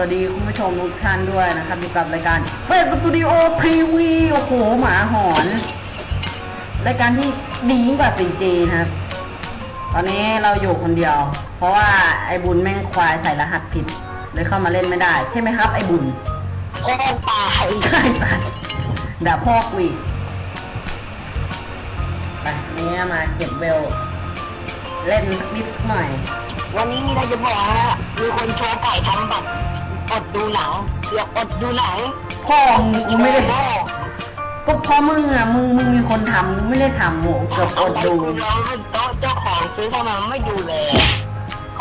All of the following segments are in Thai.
วัสดีคุณผู้ชมทุกท่านด้วยนะครับอยู่กับรายการเฟสสตูดิโอทีวีโอ้โหหมาหอน รายการที่ดียิ่งกว่า 4G นะครับ ตอนนี้เราอยู่คนเดียว เพราะว่าไอ้บุญแม่งควายใส่รหัสผิดเลยเข้ามาเล่นไม่ได้ ใช่ไหมครับ ไอ้บุญพ่อตายใช่สัตว์ด่าพ่อกูอีกไปนี่มาเก็บเบลเล่นสักนิดหน่อยวันนี้มีอะไรจะบอกฮะมีคนโชว์ไก่ทำบัตร อดดูหนังเดี๋ยวอดดูหนังพ่อมึงกูไม่ได้โอ้ก็เพราะมึงอะมึงมึงมีคนทำมึงไม่ได้ทำโหเกือบอดดูกูร้องเป็นโต๊ะเจ้าของซื้อเข้ามาไม่ดูแล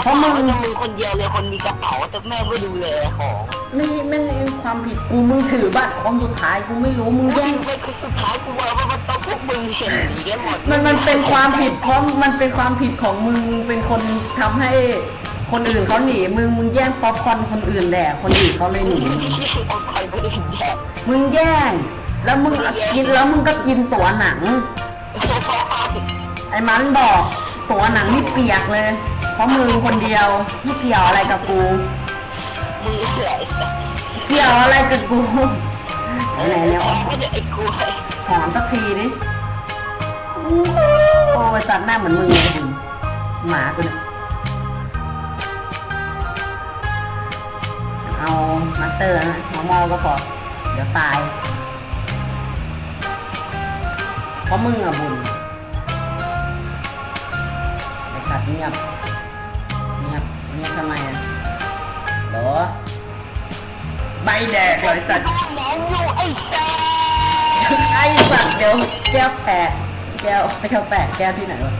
เพราะมึง จะมึงคนเดียวเลยคนมีกระเป๋าแต่แม่งไม่ดูแลของไม่ไม่ไม่ความผิดกูมึงถือบัตรคนสุดท้ายกูไม่รู้มึงกูแย่งอยู่ไปคือสุดท้ายกูว่าว่ามันโต๊ะพวกมึงเห็นหนีกันหมดมันมันเป็นความผิดเพราะมันเป็นความผิดของมึงมึงเป็นคนทำให้ คนอื่นเขาหนีมึงมึงแย่งป๊อปคอร์นคนอื่นแดกคนอื่นเขาเลยหนีเอาใครไม่ได้แดกมึงแย่ง แล้วมึงกินแล้วมึงก็กินตั๋วหนัง ไอ้มันบอกตั๋วหนังนี่เปียกเลย เพราะมึงคนเดียวไม่เกี่ยวอะไรกับกูมึงเหนื่อยสัสเกี่ยวอะไรกับกูไหนๆเนี่ยไม่ได้ไอ้กูไอ้หอมสักทีดิโอ้ยสัตว์หน้าเหมือนมึงเลยหมากูเนี่ย เตอร์นะน้องมอก็พอเดี๋ยวตายเพราะมึงอะบุญไอสัตว์เงียบ เงียบ เงียบทำไมอะเหรอใบแดกเลยสัตว์แมนยูไอ้แซ่ไอ้สัตว์เดี๋ยวแก้วแปะแก้วแก้วแปะแก้วที่ไหนวะ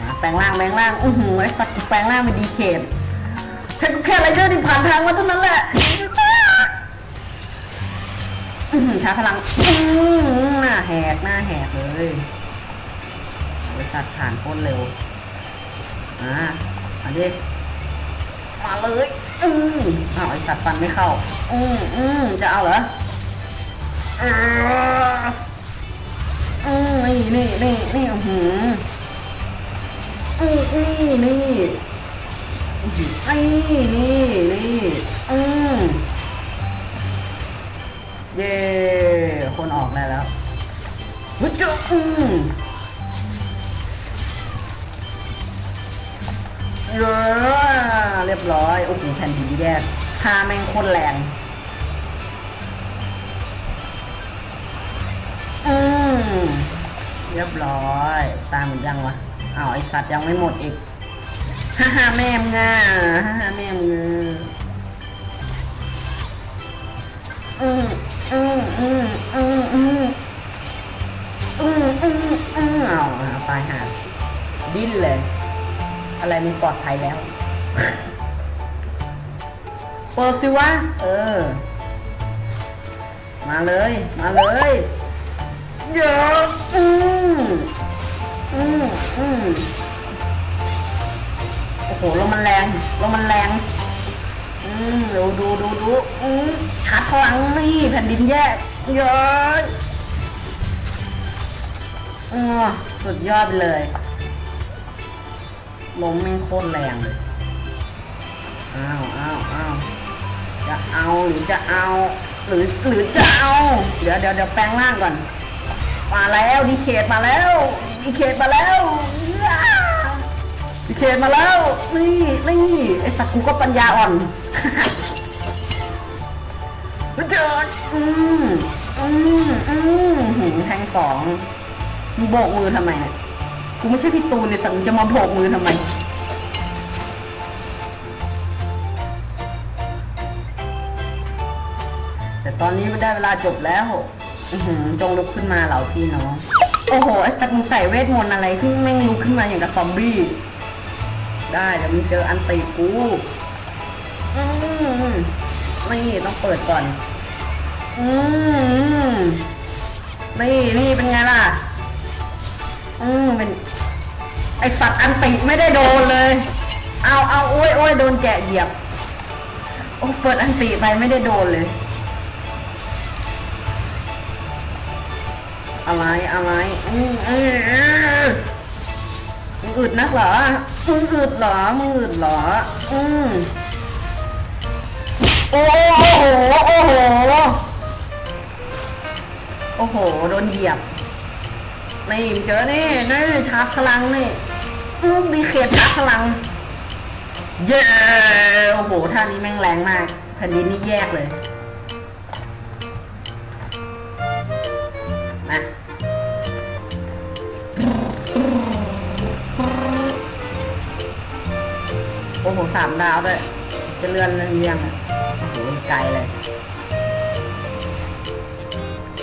อะแปลงร่างแปลงร่างอื้อหือไอ้สัตว์แปลงร่างเป็นดีเค ทฉันก็แค่ไรเดอร์ที่ผ่านทางมาเท่านั้นแหละอื้อหือชาพลังอือหือหน้าแหกหน้าแหกเลยไอ้สัตว์ผ่านโคตรเร็ว อ่าอันนี้มาเลย อืมอ้าวไอสัตว์ฟันไม่เข้า อืมอืมจะเอาเหรออืมนี่นี่นี่นี่อื้อหืออืมนี่นี่ ไอ้นี่นี่อืมเย่คนออกได้แล้วฮึจุอืมเย้เรียบร้อยโอ้โหแผ่นดินแยกท่าแม่งโคตรแรงอืมเรียบร้อย ตามหมดยังวะอ้าวไอสัตว์ยังไม่หมดอีก ฮ่าฮ่าแม่มงาฮ่าฮ่าแม่มงาอืมอืมอืมอืมอืมอืมอืมอืมเอาหาตายหาดิ้นเลย อะไรมันปลอดภัยแล้วเปิดสิวะ เออ มาเลย มาเลยเยอะอืมอืมอืม โอ้โหลมมันแรงลมมันแรง อืมดูดูดูดูอืมชาร์จพลังนี่แผ่นดินแยกเยอะอือสุดยอดไปเลยลมแม่งโคตรแรงเลย อ้าวอ้าวอ้าวจะเอาหรือจะเอา หรือหรือจะเอา เดี๋ยวเดี๋ยวเดี๋ยวแปลงร่างก่อน มาแล้วดีเคทมาแล้วดีเคทมาแล้ว ย้าดีเคมาแล้ว นี่นี่ไอสัตว์กูก็ปัญญาอ่อนเดินอืมอืมอืมหืมแทงสองมึงโบกมือทำไมเนี่ยกูไม่ใช่พี่ตูนเนี่ยสัตว์มึงจะมาโบกมือทำไมแต่ตอนนี้ไม่ได้เวลาจบแล้วอือหือจงลุกขึ้นมาเหล่าพี่น้อง โอ้โห ไอ้สัตว์มึงใส่เวทมนต์อะไรที่แม่งลุกขึ้นมาอย่างกับซอมบี้ ได้เดี๋ยวมึงเจออันตีกูอืมนี่ต้องเปิดก่อน อืมนี่นี่เป็นไงล่ะ อืมเป็น ไอสัตว์อันติไม่ได้โดนเลย เอาเอาโอ้ยโอ้ยโดนแกะเหยียบ โอ้เปิดอันติไปไม่ได้โดนเลย อะไรอะไรอืมออเออมึงอึดนักเหรอ มึงอึดเหรอมึงอึดเหรอ อืมโอ้โห โอ้โห โอ้โห โดนเหยียบ นี่เจอนี่นี่ชาร์จพลังนี่อื้อมีเขตชาร์จพลัง เย้ โอ้โห ท่านี้แม่งแรงมากแผ่นดินนี่แยกเลย อ้โหสามดาวด้วยจะเลื่อนเรียงๆอะโอ้โหไกลเลย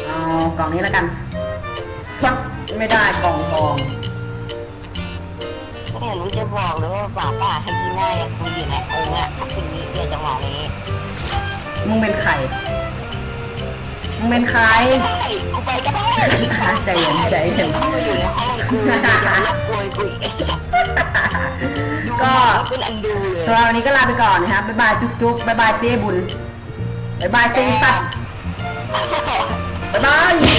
เอากล่องนี้แล้วกันสักไม่ได้กล่องทองไม่รู้จะบอกเลยว่าป่าป่าให้ยีน่ายังคุยอยู่ในองค์อะถ้าคุณนี้เกิดจังหวะนี้ มึงเป็นใคร มึงเป็นใครไอ้กูไปก็ได้ใจเย็นใจเย็นกูอยู่ในห้องกูเดี๋ยวรับกวยกูไอ้สัสดูก็ก็เป็นอันดูเลยสำหรับวันนี้ก็ลาไปก่อนนะครับบ๊ายบายจุ๊บจุ๊บบ๊ายบายเซ่บุญบ๊ายบายเซ่สัตว์บ๊ายบายแก